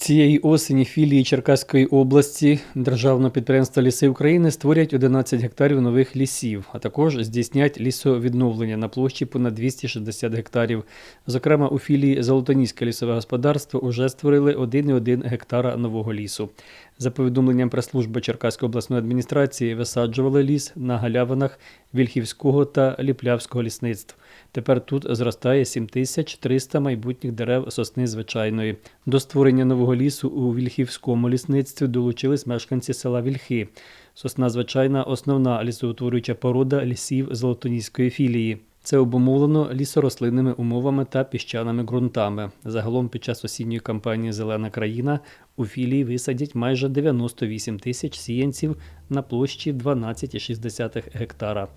Цієї осені філії Черкаської області Державного підприємства Ліси України створять 11 гектарів нових лісів, а також здійснять лісовідновлення на площі понад 260 гектарів. Зокрема, у філії Золотоніське лісове господарство уже створили 1,1 гектара нового лісу. За повідомленням прес-служби Черкаської обласної адміністрації, висаджували ліс на галявинах Вільхівського та Ліплявського лісництв. Тепер тут зростає 7300 майбутніх дерев сосни звичайної. До створення нового лісу у Вільхівському лісництві долучились мешканці села Вільхи. Сосна звичайна основна лісоутворююча порода лісів Золотоніської філії. Це обумовлено лісорослинними умовами та піщаними ґрунтами. Загалом під час осінньої кампанії Зелена країна у філії висадять майже 98 тисяч сіянців на площі 12,6 гектара.